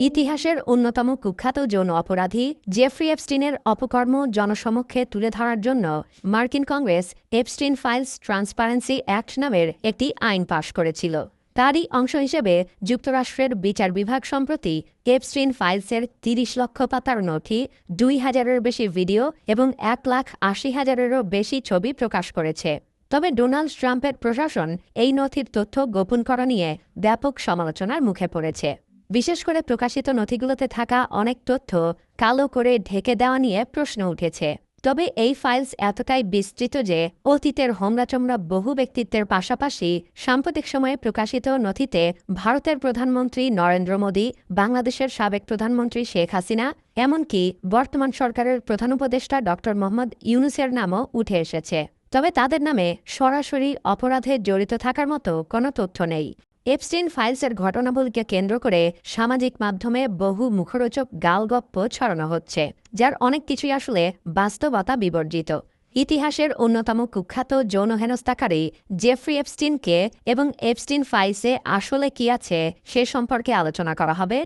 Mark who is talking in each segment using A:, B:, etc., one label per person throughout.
A: ইতিহাসের অন্যতম কুখ্যাত যৌন অপরাধী জেফ্রি এপস্টিনের অপকর্ম জনসমক্ষে তুলে ধরার জন্য মার্কিন Congress Epstein files transparency act নামের একটি আইন পাশ করেছিল। তারই অংশ হিসেবে যুক্তরাষ্ট্রের বিচার বিভাগ সম্প্রতি এপস্টিন ফাইলসের তিরিশ লক্ষ পাতার নথি, দুই হাজারের বেশি ভিডিও এবং এক লাখ আশি হাজারেরও বেশি ছবি প্রকাশ করেছে। তবে ডোনাল্ড ট্রাম্পের প্রশাসন এই নথির তথ্য গোপন করা নিয়ে ব্যাপক সমালোচনার মুখে পড়েছে। বিশেষ করে প্রকাশিত নথিগুলোতে থাকা অনেক তথ্য কালো করে ঢেকে দেওয়া নিয়ে প্রশ্ন উঠেছে। তবে এই ফাইলস এতটাই বিস্তৃত যে অতীতের হোমরাচমরা বহু ব্যক্তিত্বের পাশাপাশি সাম্প্রতিক সময়ে প্রকাশিত নথিতে ভারতের প্রধানমন্ত্রী নরেন্দ্র মোদী, বাংলাদেশের সাবেক প্রধানমন্ত্রী শেখ হাসিনা, এমনকি বর্তমান সরকারের প্রধান উপদেষ্টা ড মোহাম্মদ ইউনুসের নামও উঠে এসেছে। তবে তাদের নামে সরাসরি অপরাধে জড়িত থাকার মতো কোনো তথ্য নেই। এপস্টিন ফাইলসের ঘটনাবলীকে কেন্দ্র করে সামাজিক মাধ্যমে বহু মুখরোচক গালগপ্প ছড়ানো হচ্ছে, যার অনেক কিছুই আসলে বাস্তবতা বিবর্জিত। ইতিহাসের অন্যতম কুখ্যাত যৌন হেনস্থাকারী জেফ্রি এপস্টিনকে এবং এপস্টিন ফাইলসে আসলে কি আছে সে সম্পর্কে আলোচনা করা হবে।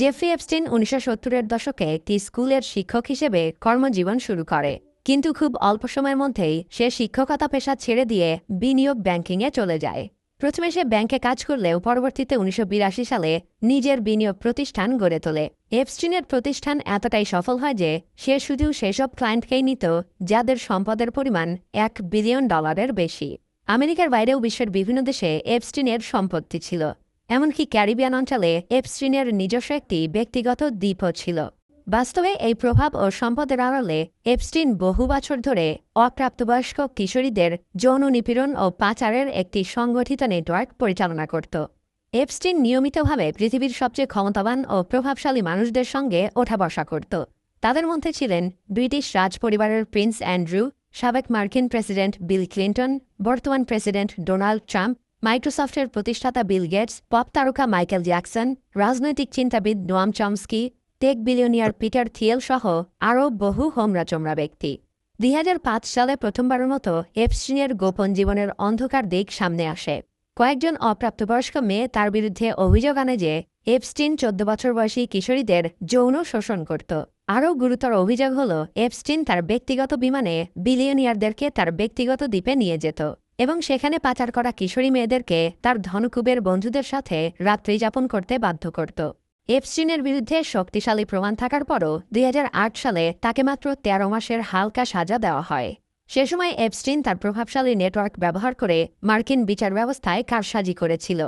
A: জেফ্রি এপস্টিন উনিশশো সত্তরের দশকে একটি স্কুলের শিক্ষক হিসেবে কর্মজীবন শুরু করে, কিন্তু খুব অল্প সময়ের মধ্যেই সে শিক্ষকতা পেশা ছেড়ে দিয়ে বিনিয়োগ ব্যাংকিংয়ে চলে যায়। প্রথমে সে ব্যাংকে কাজ করলেও পরবর্তীতে উনিশশো বিরাশি সালে নিজের বিনিয়োগ প্রতিষ্ঠান গড়ে তোলে। এপস্টিনের প্রতিষ্ঠান এতটাই সফল হয় যে সে শুধু সেসব ক্লায়েন্টকেই নিত যাদের সম্পদের পরিমাণ এক বিলিয়ন ডলারের বেশি। আমেরিকার বাইরেও বিশ্বের বিভিন্ন দেশে এপস্টিনের সম্পত্তি ছিল। এমনকি ক্যারিবিয়ান অঞ্চলে এপস্টিনের নিজস্ব একটি ব্যক্তিগত দ্বীপও ছিল। বাস্তবে এই প্রভাব ও সম্পদের আড়ালে এপস্টিন বহু বছর ধরে অপ্রাপ্তবয়স্ক কিশোরীদের যৌন নিপীড়ন ও পাচারের একটি সংগঠিত নেটওয়ার্ক পরিচালনা করত। এপস্টিন নিয়মিতভাবে পৃথিবীর সবচেয়ে ক্ষমতাবান ও প্রভাবশালী মানুষদের সঙ্গে ওঠা বসা করত। তাদের মধ্যে ছিলেন ব্রিটিশ রাজ পরিবারের প্রিন্স অ্যান্ড্রু, সাবেক মার্কিন প্রেসিডেন্ট বিল ক্লিন্টন, বর্তমান প্রেসিডেন্ট ডোনাল্ড ট্রাম্প, মাইক্রোসফটের প্রতিষ্ঠাতা বিল গেটস, পপ তারকা মাইকেল জ্যাকসন, রাজনৈতিক চিন্তাবিদ Noam Chomsky tech billionaire Peter Thiel সহ আরও বহু হোমরাচমরা ব্যক্তি। দুই হাজার পাঁচ সালে প্রথমবারের মতো এপস্টিনের গোপন জীবনের অন্ধকার দিক সামনে আসে। কয়েকজন অপ্রাপ্তবয়স্ক মেয়ে তার বিরুদ্ধে অভিযোগ আনে যে এপস্টিন চোদ্দ বছর বয়সী কিশোরীদের যৌন শোষণ করত। আরও গুরুতর অভিযোগ হল এপস্টিন তার ব্যক্তিগত বিমানে বিলিয়নিয়ারদেরকে তার ব্যক্তিগত দ্বীপে নিয়ে যেত এবং সেখানে পাচার করা কিশোরী মেয়েদেরকে তার ধনকুবের বন্ধুদের সাথে রাত্রি যাপন করতে বাধ্য করত। এপস্টিনের বিরুদ্ধে শক্তিশালী প্রমাণ থাকার পরও দুই হাজার আট সালে তাকে মাত্র তেরো মাসের হালকা সাজা দেওয়া হয়। সে সময় এপস্টিন তার প্রভাবশালী নেটওয়ার্ক ব্যবহার করে মার্কিন বিচার ব্যবস্থায় কারসাজি করেছিল।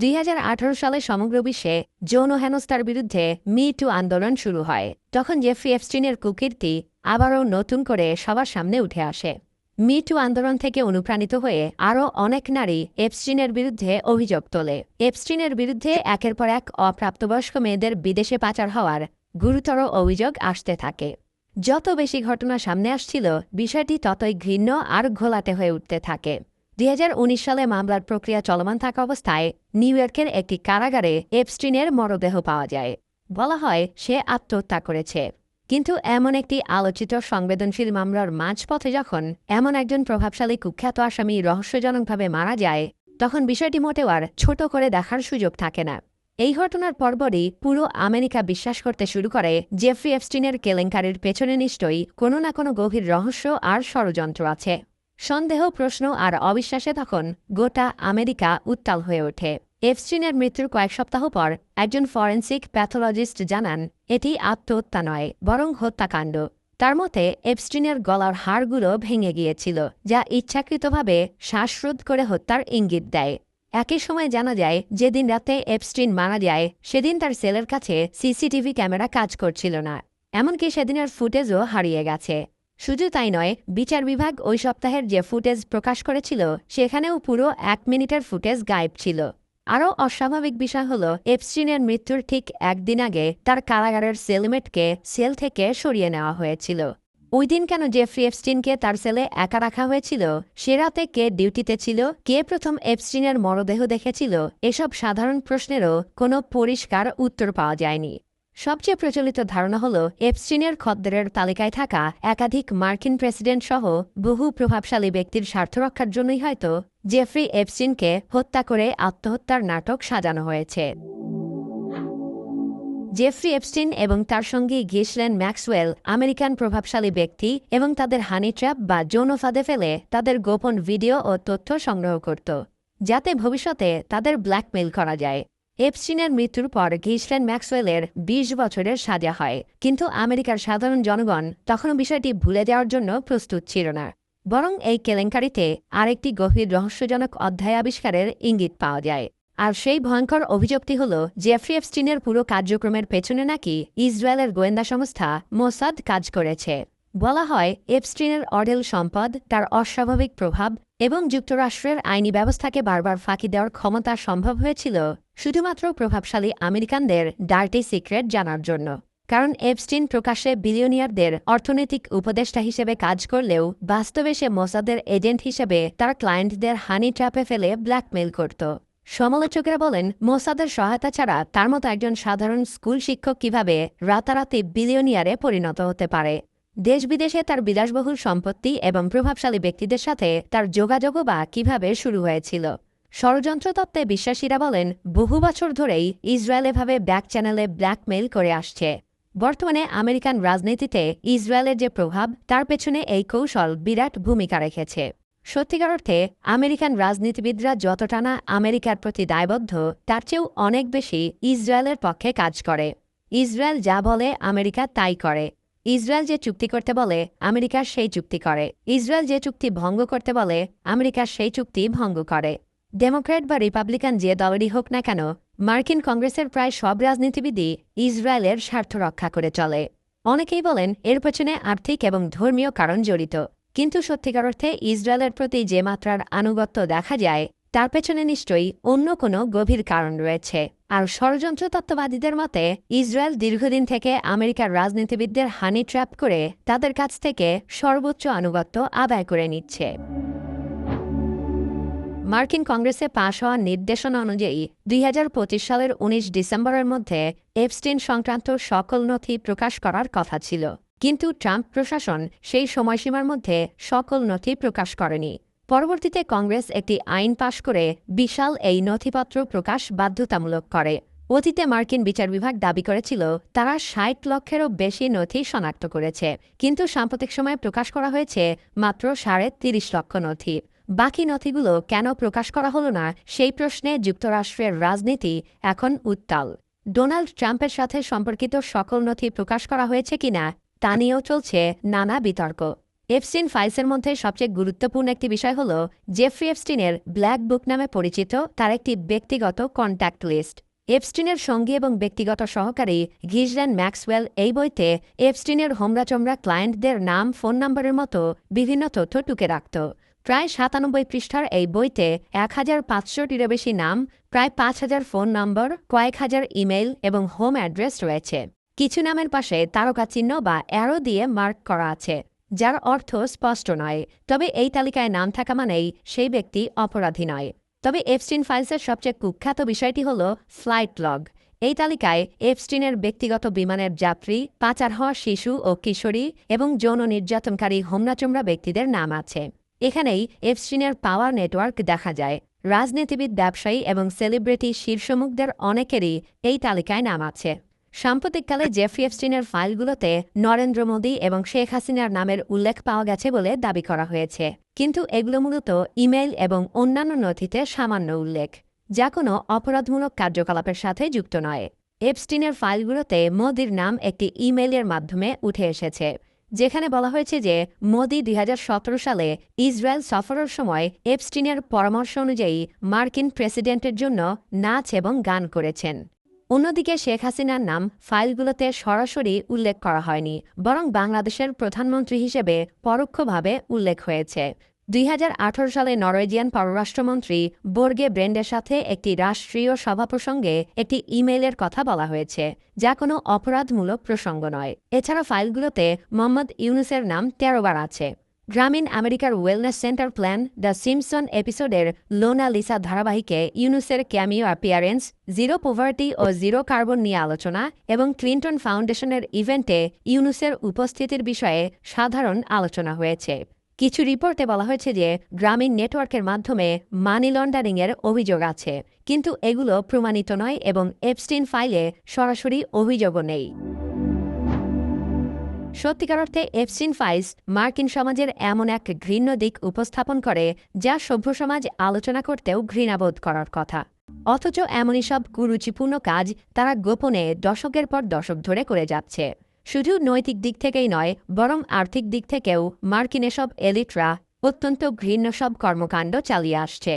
A: দুই হাজার আঠারো সালে সমগ্র বিশ্বে যৌন হেনস্থার বিরুদ্ধে মি টু আন্দোলন শুরু হয়। তখন জেফ্রি এফস্টিনের কুকীর্তি আবারও নতুন করে সবার সামনে উঠে আসে। মিটু আন্দোলন থেকে অনুপ্রাণিত হয়ে আরও অনেক নারী এপস্টিনের বিরুদ্ধে অভিযোগ তোলে। এপস্টিনের বিরুদ্ধে একের পর এক অপ্রাপ্তবয়স্ক মেয়েদের বিদেশে পাচার হওয়ার গুরুতর অভিযোগ আসতে থাকে। যত বেশি ঘটনা সামনে আসছিল, বিষয়টি ততই ঘৃণ্য আর ঘোলাটে হয়ে উঠতে থাকে। দুই হাজার উনিশ সালে মামলার প্রক্রিয়া চলমান থাকা অবস্থায় নিউ ইয়র্কের একটি কারাগারে এপস্টিনের মরদেহ পাওয়া যায়। বলা হয়, সে আত্মহত্যা করেছে। কিন্তু এমন একটি আলোচিত সংবেদনশীল মামলার মাঝপথে যখন এমন একজন প্রভাবশালী কুখ্যাত আসামি রহস্যজনকভাবে মারা যায়, তখন বিষয়টি মোটেও আর ছোট করে দেখার সুযোগ থাকে না। এই ঘটনার পরপরই পুরো আমেরিকা বিশ্বাস করতে শুরু করে জেফ্রি এফস্টিনের কেলেঙ্কারির পেছনে নিশ্চয়ই কোনো না কোনো গভীর রহস্য আর ষড়যন্ত্র আছে। সন্দেহ, প্রশ্ন আর অবিশ্বাসে তখন গোটা আমেরিকা উত্তাল হয়ে ওঠে। এফস্টিনের মৃত্যুর কয়েক সপ্তাহ পর একজন ফরেন্সিক প্যাথোলজিস্ট জানান, এটি আত্মহত্যা নয়, বরং হত্যাকাণ্ড। তার মতে এপস্টিনের গলার হাড়গুলো ভেঙে গিয়েছিল, যা ইচ্ছাকৃতভাবে শ্বাসরোধ করে হত্যার ইঙ্গিত দেয়। একই সময় জানা যায়, যেদিন রাতে এপস্টিন মারা যায়, সেদিন তার সেলের কাছে সিসিটিভি ক্যামেরা কাজ করছিল না। এমনকি সেদিনের ফুটেজও হারিয়ে গেছে। শুধু তাই নয়, বিচার বিভাগ ওই সপ্তাহের যে ফুটেজ প্রকাশ করেছিল, সেখানেও পুরো এক মিনিটের ফুটেজ গায়েব ছিল। আরও অস্বাভাবিক বিষয় হল, এপস্টিনের মৃত্যুর ঠিক একদিন আগে তার কারাগারের সেলমেটকে সেল থেকে সরিয়ে নেওয়া হয়েছিল। ওই দিন কেন জেফ্রি এপস্টিনকে তার সেলে একা রাখা হয়েছিল? সে রাতে কে ডিউটিতে ছিল? কে প্রথম এপস্টিনের মরদেহ দেখেছিল? এসব সাধারণ প্রশ্নেরও কোনো পরিষ্কার উত্তর পাওয়া যায়নি। সবচেয়ে প্রচলিত ধারণা হল, এপস্টিনের খদ্দরের তালিকায় থাকা একাধিক মার্কিন প্রেসিডেন্ট সহ বহু প্রভাবশালী ব্যক্তির স্বার্থ রক্ষার জন্যই হয়তো জেফ্রি এপস্টিনকে হত্যা করে আত্মহত্যার নাটক সাজানো হয়েছে। জেফ্রি এপস্টিন এবং তার সঙ্গী গিসলেন ম্যাক্সওয়েল আমেরিকান প্রভাবশালী ব্যক্তি এবং তাদের হানি ট্র্যাপ বা যৌন ফাঁদে ফেলে তাদের গোপন ভিডিও ও তথ্য সংগ্রহ করত, যাতে ভবিষ্যতে তাদের ব্ল্যাকমেইল করা যায়। এপস্টিনের মৃত্যুর পর গিসলেন ম্যাক্সওয়েলের ২০ বছরের সাজা হয়, কিন্তু আমেরিকার সাধারণ জনগণ তখনও বিষয়টি ভুলে যাওয়ার জন্য প্রস্তুত ছিল না। বরং এই কেলেঙ্কারিতে আরেকটি গভীর রহস্যজনক অধ্যায় আবিষ্কারের ইঙ্গিত পাওয়া যায়। আর সেই ভয়ঙ্কর অভিযোগটি হল, জেফ্রি এপস্টিনের পুরো কার্যক্রমের পেছনে নাকি ইসরায়েলের গোয়েন্দা সংস্থা মোসাদ কাজ করেছে। বলা হয়, এপস্টিনের অডেল সম্পদ, তার অস্বাভাবিক প্রভাব এবং যুক্তরাষ্ট্রের আইনি ব্যবস্থাকে বারবার ফাঁকি দেওয়ার ক্ষমতা সম্ভব হয়েছিল, শুধুমাত্র প্রভাবশালী আমেরিকানদের ডার্টি সিক্রেট জানার জন্য। কারণ এপস্টিন প্রকাশ্যে বিলিয়নিয়ারদের অর্থনৈতিক উপদেষ্টা হিসেবে কাজ করলেও বাস্তবে সে মোসাদের এজেন্ট হিসেবে তার ক্লায়েন্টদের হানি ট্র্যাপে ফেলে ব্ল্যাকমেইল করত। সমালোচকেরা বলেন, মোসাদের সহায়তা ছাড়া তার মতো একজন সাধারণ স্কুল শিক্ষক কীভাবে রাতারাতি বিলিয়নিয়ারে পরিণত হতে পারে? দেশ বিদেশে তার বিলাসবহুল সম্পত্তি এবং প্রভাবশালী ব্যক্তিদের সাথে তার যোগাযোগও বা কীভাবে শুরু হয়েছিল? ষড়যন্ত্র তত্ত্বে বিশ্বাসীরা বলেন, বহু বছর ধরেই ইসরায়েল এভাবে ব্যাক চ্যানেলে ব্ল্যাকমেইল করে আসছে। বর্তমানে আমেরিকান রাজনীতিতে ইসরায়েলের যে প্রভাব, তার পেছনে এই কৌশল বিরাট ভূমিকা রেখেছে। সত্যিকার অর্থে, আমেরিকান রাজনীতিবিদরা যতটা না আমেরিকার প্রতি দায়বদ্ধ, তার চেয়েও অনেক বেশি ইসরায়েলের পক্ষে কাজ করে। ইসরায়েল যা বলে, আমেরিকা তাই করে। ইসরায়েল যে চুক্তি করতে বলে, আমেরিকা সেই চুক্তি করে। ইসরায়েল যে চুক্তি ভঙ্গ করতে বলে, আমেরিকা সেই চুক্তি ভঙ্গ করে। ডেমোক্র্যাট বা রিপাবলিকান যে দলেরই হোক না কেন, মার্কিন কংগ্রেসের প্রায় সব রাজনীতিবিদই ইসরায়েলের স্বার্থ রক্ষা করে চলে। অনেকেই বলেন এর পেছনে আর্থিক এবং ধর্মীয় কারণ জড়িত। কিন্তু সত্যিকার অর্থে ইসরায়েলের প্রতি যে মাত্রার আনুগত্য দেখা যায়, তার পেছনে নিশ্চয়ই অন্য কোনো গভীর কারণ রয়েছে। আর ষড়যন্ত্র তত্ত্ববাদীদের মতে, ইসরায়েল দীর্ঘদিন থেকে আমেরিকার রাজনীতিবিদদের হানি ট্র্যাপ করে তাদের কাছ থেকে সর্বোচ্চ আনুগত্য আদায় করে নিচ্ছে। মার্কিন কংগ্রেসে পাশ হওয়া নির্দেশনা অনুযায়ী দুই হাজার পঁচিশ সালের ১৯ ডিসেম্বরের মধ্যে এপস্টিন সংক্রান্ত সকল নথি প্রকাশ করার কথা ছিল। কিন্তু ট্রাম্প প্রশাসন সেই সময়সীমার মধ্যে সকল নথি প্রকাশ করেনি। পরবর্তীতে কংগ্রেস একটি আইন পাশ করে বিশাল এই নথিপত্র প্রকাশ বাধ্যতামূলক করে। অতীতে মার্কিন বিচার বিভাগ দাবি করেছিল, তারা ষাট লক্ষেরও বেশি নথি শনাক্ত করেছে। কিন্তু সাম্প্রতিক সময়ে প্রকাশ করা হয়েছে মাত্র সাড়ে তিরিশ লক্ষ নথি। বাকি নথিগুলো কেন প্রকাশ করা হলো না, সেই প্রশ্নে যুক্তরাষ্ট্রের রাজনীতি এখন উত্তাল। ডোনাল্ড ট্রাম্পের সাথে সম্পর্কিত সকল নথি প্রকাশ করা হয়েছে কিনা, তা নিয়েও চলছে নানা বিতর্ক। এফস্টিন ফাইলসের মধ্যে সবচেয়ে গুরুত্বপূর্ণ একটি বিষয় হল জেফ্রি এফস্টিনের ব্ল্যাক বুক নামে পরিচিত তার একটি ব্যক্তিগত কন্ট্যাক্ট লিস্ট। এফস্টিনের সঙ্গী এবং ব্যক্তিগত সহকারী গিজল্যান ম্যাক্সওয়েল এই বইতে এপস্টিনের হোমরাচমরা ক্লায়েন্টদের নাম, ফোন নম্বরের মতো বিভিন্ন তথ্য টুকে রাখত। প্রায় সাতানব্বই পৃষ্ঠার এই বইতে এক হাজার পাঁচশোটিরও বেশি নাম, প্রায় পাঁচ হাজার ফোন নম্বর কয়েক হাজার ইমেইল এবং হোম অ্যাড্রেস রয়েছে। কিছু নামের পাশে তারকা চিহ্ন বা অ্যারো দিয়ে মার্ক করা আছে, যার অর্থ স্পষ্ট নয়, তবে এই তালিকায় নাম থাকা মানেই সেই ব্যক্তি অপরাধী নয়। তবে এফস্টিন ফাইলসের সবচেয়ে কুখ্যাত বিষয়টি হল ফ্লাইট লগ। এই তালিকায় এফস্টিনের ব্যক্তিগত বিমানের যাত্রী, পাচার হওয়া শিশু ও কিশোরী এবং যৌন নির্যাতনকারী হোমনাচমরা ব্যক্তিদের নাম আছে। এখানেই এফস্টিনের পাওয়ার নেটওয়ার্ক দেখা যায়। রাজনীতিবিদ ব্যবসায়ী এবং সেলিব্রিটি শীর্ষমুখদের অনেকেরই এই তালিকায় নাম আছে। সাম্প্রতিককালে জেফ্রি এফস্টিনের ফাইলগুলোতে নরেন্দ্র মোদী এবং শেখ হাসিনার নামের উল্লেখ পাওয়া গেছে বলে দাবি করা হয়েছে। কিন্তু এগুলো মূলত ইমেইল এবং অন্যান্য নথিতে সামান্য উল্লেখ যা কোনো অপরাধমূলক কার্যকলাপের সাথে যুক্ত নয়। এপস্টিনের ফাইলগুলোতে মোদির নাম একটি ইমেইলের মাধ্যমে উঠে এসেছে। যেখানে বলা হয়েছে যে মোদি দুই হাজার সতেরো সালে ইসরায়েল সফরের সময় এপস্টিনের পরামর্শ অনুযায়ী মার্কিন প্রেসিডেন্টের জন্য নাচ এবং গান করেছেন। অন্যদিকে শেখ হাসিনার নাম ফাইলগুলোতে সরাসরি উল্লেখ করা হয়নি, বরং বাংলাদেশের প্রধানমন্ত্রী হিসেবে পরোক্ষভাবে উল্লেখ হয়েছে। দুই হাজার আঠেরো সালে নরওয়েজিয়ান পররাষ্ট্রমন্ত্রী বোর্গে ব্রেন্ডের সাথে একটি রাষ্ট্রীয় সভা প্রসঙ্গে একটি ইমেইলের কথা বলা হয়েছে, যা কোনো অপরাধমূলক প্রসঙ্গ নয়। এছাড়া ফাইলগুলোতে মোহাম্মদ ইউনুসের নাম তেরোবার আছে। গ্রামীণ আমেরিকার wellness centre plan the Simpson এপিসোডের লোনা লিসা ধারাবাহিকে ইউনুসের ক্যামিও অ্যাপিয়ারেন্স, জিরো পোভার্টি ও জিরো কার্বন নিয়ে আলোচনা এবং ক্লিন্টন ফাউন্ডেশনের ইভেন্টে ইউনুসের উপস্থিতির বিষয়ে সাধারণ আলোচনা হয়েছে। কিছু রিপোর্টে বলা হয়েছে যে গ্রামীণ নেটওয়ার্কের মাধ্যমে মানি লন্ডারিংয়ের অভিযোগ আছে, কিন্তু এগুলো প্রমাণিত নয় এবং এপস্টিন ফাইলে সরাসরি অভিযোগও নেই। সত্যিকার অর্থে এপস্টিন ফাইলস মার্কিন সমাজের এমন এক ঘৃণ্য দিক উপস্থাপন করে, যা সভ্য সমাজ আলোচনা করতেও ঘৃণাবোধ করার কথা। অথচ এমনই সব কুরুচিপূর্ণ কাজ তারা গোপনে দশকের পর দশক ধরে করে যাচ্ছে। শুধু নৈতিক দিক থেকেই নয়, বরং আর্থিক দিক থেকেও মার্কিন এসব এলিটরা অত্যন্ত ঘৃণ্য সব কর্মকাণ্ড চালিয়ে আসছে।